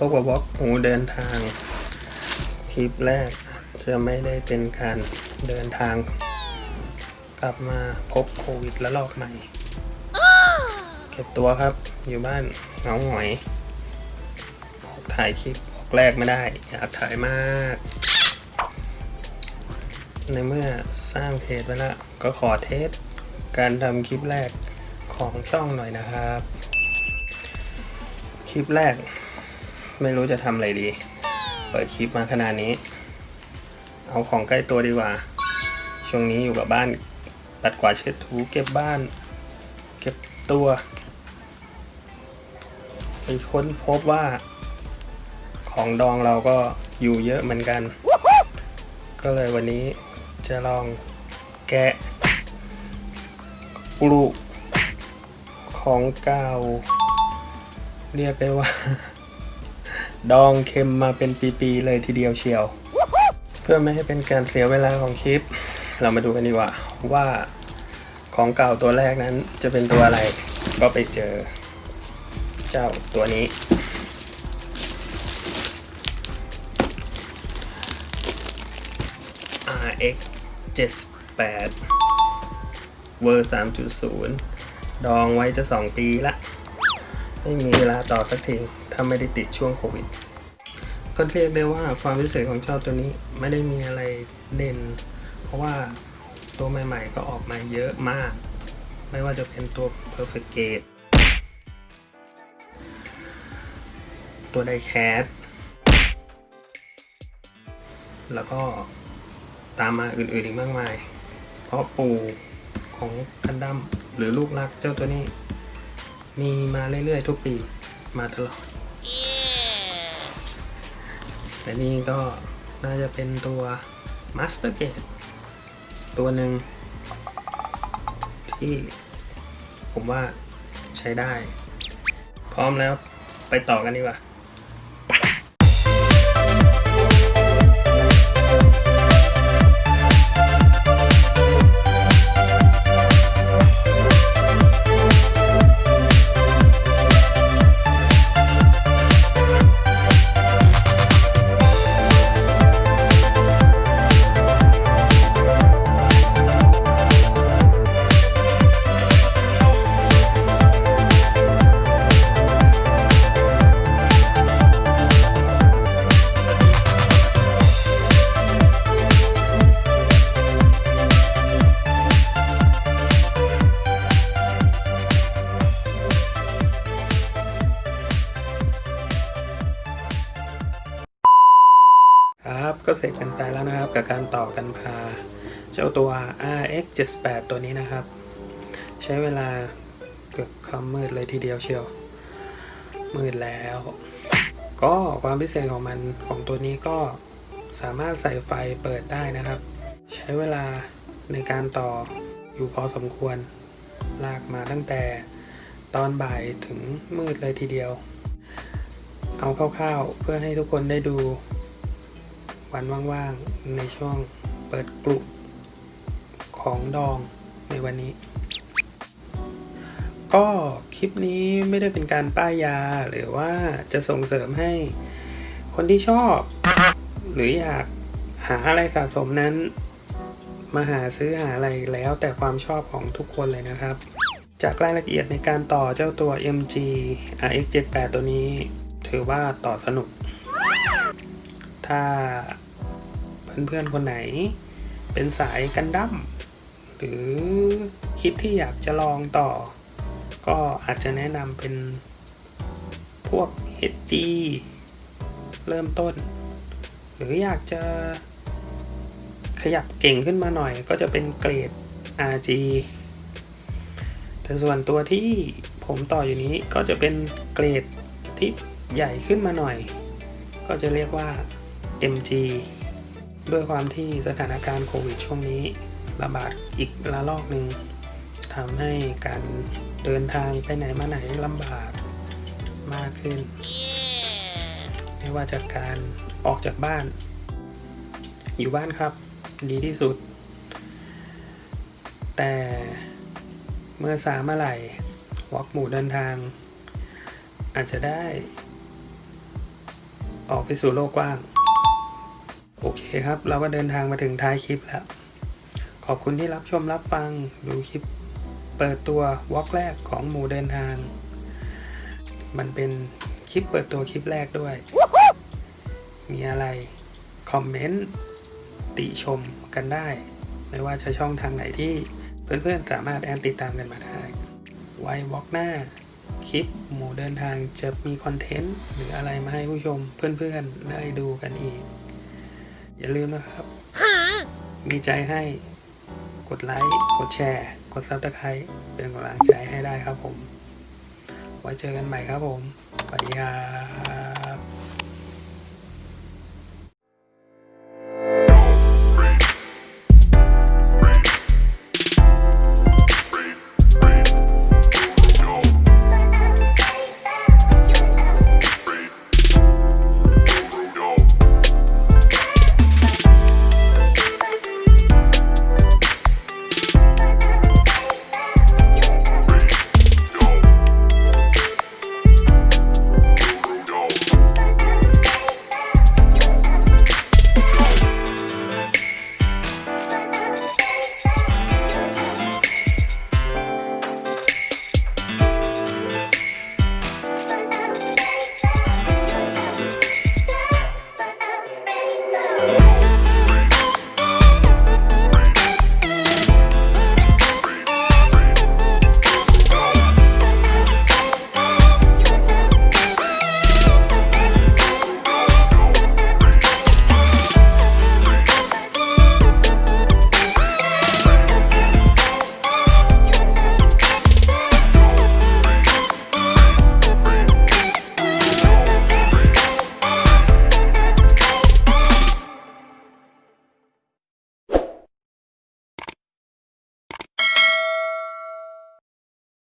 พบกับวอล์กหูเดินทาง คลิปแรกจะไม่ได้เป็นการเดินทาง กลับมาพบโควิดและลอกใหม่เก็บตัวครับ อยู่บ้านเหงาหงอยออกถ่ายคลิปออกแรกไม่ได้ อยากถ่ายมาก ในเมื่อสร้างเพจไปแล้ว ก็ขอเทสการทำคลิปแรกของช่องหน่อยนะครับ คลิปแรก ไม่รู้จะทำอะไรดี เปิดคลิปมาขนาดนี้ เอาของใกล้ตัวดีกว่า ช่วงนี้อยู่กับบ้าน ปัดกวาดเช็ดถูเก็บบ้าน เก็บตัวไปค้นพบว่า ของดองเราก็อยู่เยอะเหมือนกัน ก็เลยวันนี้จะลองแกะกลุของเก่า เรียกได้ว่า ดองเค็มมาเป็นปีๆเลยทีเดียวเชียว เพื่อไม่ให้เป็นการเสียเวลาของคลิป เรามาดูกันดีกว่าว่าของเก่าตัวแรกนั้นจะเป็นตัวอะไรก็ไปเจอ เจ้าตัวนี้ RX 78 เวอร์ 3.0 ดองไว้จะ 2 ปีละ ไม่มีเวลาต่อสักทีถ้าไม่ได้ติดช่วงโควิด ก็เรียกได้ว่าความพิเศษของเจ้าตัวนี้ไม่ได้มีอะไรเด่น เพราะว่าตัวใหม่ๆก็ออกมาเยอะมาก ไม่ว่าจะเป็นตัว Perfect Gate ตัวไดแคสแล้วก็ตามมาอื่นๆอีกมากมาย เพราะปู่ของกันดั้มหรือลูกรักเจ้าตัวนี้ มีมาเรื่อยๆ ทุกปีมาตลอด แต่นี่ก็น่าจะเป็นตัว Master Gate ตัวหนึ่งที่ผมว่าใช้ได้ พร้อมแล้วไปต่อกันดีกว่า เสร็จกันไปแล้วนะครับ กับการต่อกันพา เจ้าตัว RX 78ตัวนี้นะครับ ใช้เวลาเกือบคำมืดเลยทีเดียวเชียว มืดแล้ว ก็ความพิเศษของมันของตัวนี้ก็สามารถใส่ไฟเปิดได้นะครับ ใช้เวลาในการต่ออยู่พอสมควร ลากมาตั้งแต่ตอนบ่ายถึงมืดเลยทีเดียว เอาคร่าวๆเพื่อให้ทุกคนได้ดู วันว่างๆ ในช่วงเปิดกลุ่มของดองในวันนี้ ก็คลิปนี้ไม่ได้เป็นการป้ายยาหรือว่าจะส่งเสริมให้คนที่ชอบ หรืออยากหาอะไรสะสมนั้น มาหาซื้อหาอะไรแล้วแต่ความชอบของทุกคนเลยนะครับ จากรายละเอียดในการต่อเจ้าตัว MG RX 78 ตัวนี้ ถือว่าต่อสนุก ถ้าเพื่อนๆคนไหน เป็นสายกันดั้มหรือคิดที่อยากจะลองต่อ ก็อาจจะแนะนำเป็นพวก HG เริ่มต้น หรืออยากจะขยับเก่งขึ้นมาหน่อย ก็จะเป็นเกรด RG แต่ส่วนตัวที่ผมต่ออยู่นี้ก็จะเป็นเกรดที่ใหญ่ขึ้นมาหน่อย ก็จะเรียกว่า MG ด้วยความที่สถานการณ์โควิดช่วงนี้ ระบาดอีกระลอกหนึ่งทำให้การเดินทางไปไหนมาไหนลำบากมากขึ้น ไม่ว่าจากการออกจากบ้าน อยู่บ้านครับ ดีที่สุด แต่เมื่อสามเมื่อไหร่วอล์กหมู่เดินทาง อาจจะได้ ออกไปสู่โลกกว้าง โอเคครับ เราก็เดินทางมาถึงท้ายคลิปแล้ว ขอบคุณที่รับชมรับฟังดูคลิปเปิดตัววอล์กแรกของหมู่เดินทาง มันเป็นคลิปเปิดตัวคลิปแรกด้วย มีอะไร คอมเมนต์ ติชมกันได้ ไม่ว่าจะช่องทางไหนที่เพื่อนๆสามารถแอนติดตามกันมาได้ ไว้วอล์กหน้า คลิปหมู่เดินทางจะมีคอนเทนต์ หรืออะไรมาให้ผู้ชมเพื่อนๆได้ดูกันอีก อย่าลืมนะครับ มีใจให้กดไลค์ กดแชร์ กดซับสไครต์เป็นกำลังใจให้ได้ครับผม ไว้เจอกันใหม่ครับผมสวัสดีครับ